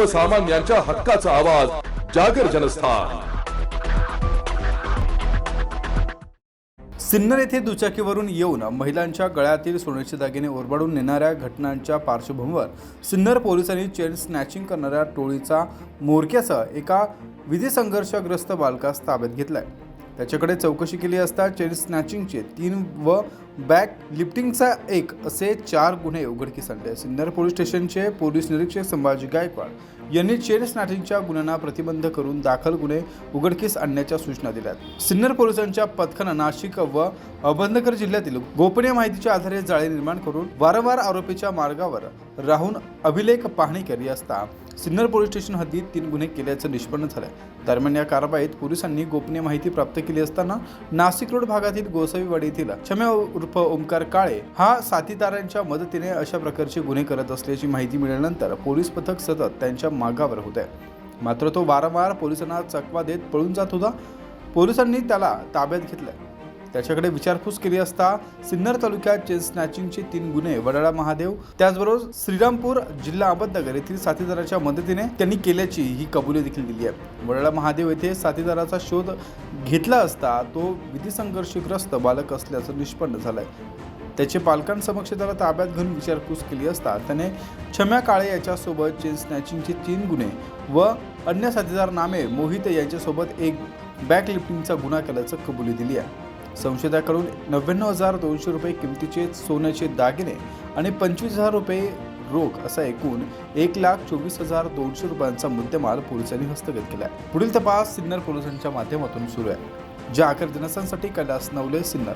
सर्वसामान्यांच्या हक्काचा आवाज जागर जनस्थान. सिन्नर येथे दुचाकीवरून येऊन महिलांच्या गळ्यातील सोन्याचे दागिने ओरबाडून नेणाऱ्या घटनांच्या पार्श्वभूमीवर सिन्नर पोलिसांनी चेन स्नॅचिंग करणाऱ्या टोळीचा मोरक्यासह एका विधी संघर्षग्रस्त बालकास ताब्यात घेतलाय. त्याच्याकडे चौकशी केली असता चेन स्नॅचिंगचे तीन व बॅक लिफ्टिंगचा एक असे चार गुन्हे उघडकीस आणले. सिन्नर पोलीस स्टेशनचे पोलीस निरीक्षक संभाजी गायकवाड यांनी चेन स्नॅचिंगच्या गुन्ह्यांना प्रतिबंध करून दाखल गुन्हे उघडकीस आणण्याच्या सूचना दिल्यात. सिन्नर पोलिसांच्या पथकानं नाशिक व अहमदनगर जिल्ह्यातील गोपनीय माहितीच्या आधारे जाळे निर्माण करून वारंवार आरोपीच्या मार्गावर राहून अभिलेख पाहणी केली असता सिन्नर पोलीस स्टेशन हद्दीत तीन गुन्हे केल्याचं निष्पन्न झालं दरम्यान या कारवाईत पोलिसांनी गोपनीय माहिती प्राप्त केली असताना नाशिक रोड भागातील गोसावीवाडी येथील क्षम्या उर्फ ओमकार काळे हा साथीदारांच्या मदतीने अशा प्रकारचे गुन्हे करत असल्याची माहिती मिळाल्यानंतर पोलीस पथक सतत त्यांच्या मागावर होते मात्र तो वारंवार पोलिसांना चकवा देत पळून जात होता. पोलिसांनी त्याला ताब्यात घेतलं त्याच्याकडे विचारपूस केली असता सिन्नर तालुक्यात चेन स्नॅचिंगचे तीन गुन्हे वडाळा महादेव त्याचबरोबर श्रीरामपूर जिल्हा अहमदनगर येथील साथीदाराच्या मदतीने त्यांनी केल्याची ही कबुली देखील दिली आहे. वडाळा महादेव येथे साथीदाराचा शोध घेतला असता तो विधी संघर्षग्रस्त बालक असल्याचं निष्पन्न झालंय. त्याचे पालकांसमक्ष त्याला ताब्यात घेऊन विचारपूस केली असता त्याने छम्या काळे याच्यासोबत चेन स्नॅचिंगचे तीन गुन्हे व अन्य साथीदार नामे मोहित यांच्यासोबत एक बॅक लिफ्टिंगचा गुन्हा केल्याचं कबुली दिली आहे. संशयिताकडून नव्याण्णव हजार दोनशे रुपये किमतीचे सोन्याचे दागिने आणि पंचवीस हजार रुपये रोख असा एकूण एक लाख चोवीस हजार दोनशे रुपयांचा मुद्देमाल पोलिसांनी हस्तगत केला आहे. पुढील तपास सिन्नर पोलिसांच्या माध्यमातून सुरू आहे. ज्या आकर जनसांसाठी कैलास नवले सिन्नर.